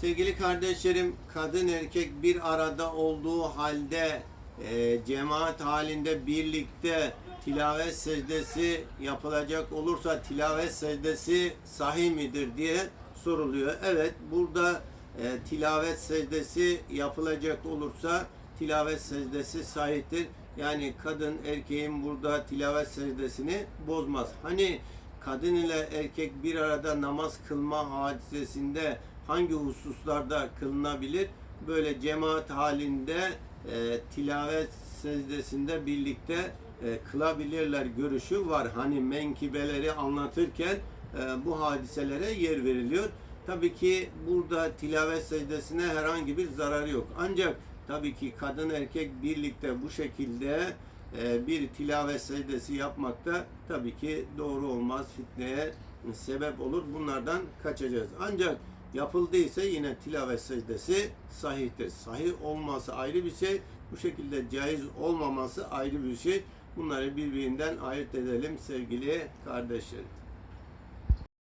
Sevgili kardeşlerim, kadın erkek bir arada olduğu halde e, cemaat halinde birlikte tilavet secdesi yapılacak olursa tilavet secdesi sahih midir diye soruluyor. Evet, burada e, tilavet secdesi yapılacak olursa tilavet secdesi sahihtir. Yani kadın erkeğin burada tilavet secdesini bozmaz. Hani kadın ile erkek bir arada namaz kılma hadisesinde hangi hususlarda kılınabilir? Böyle cemaat halinde e, tilavet secdesinde birlikte e, kılabilirler görüşü var. Hani menkibeleri anlatırken e, bu hadiselere yer veriliyor. Tabii ki burada tilavet secdesine herhangi bir zararı yok. Ancak tabii ki kadın erkek birlikte bu şekilde bir tilavet secdesi yapmakta tabii ki doğru olmaz. Fitneye sebep olur. Bunlardan kaçacağız. Ancak yapıldıysa yine tilavet secdesi sahihtir. Sahih olması ayrı bir şey. Bu şekilde caiz olmaması ayrı bir şey. Bunları birbirinden ayırt edelim sevgili kardeşlerim.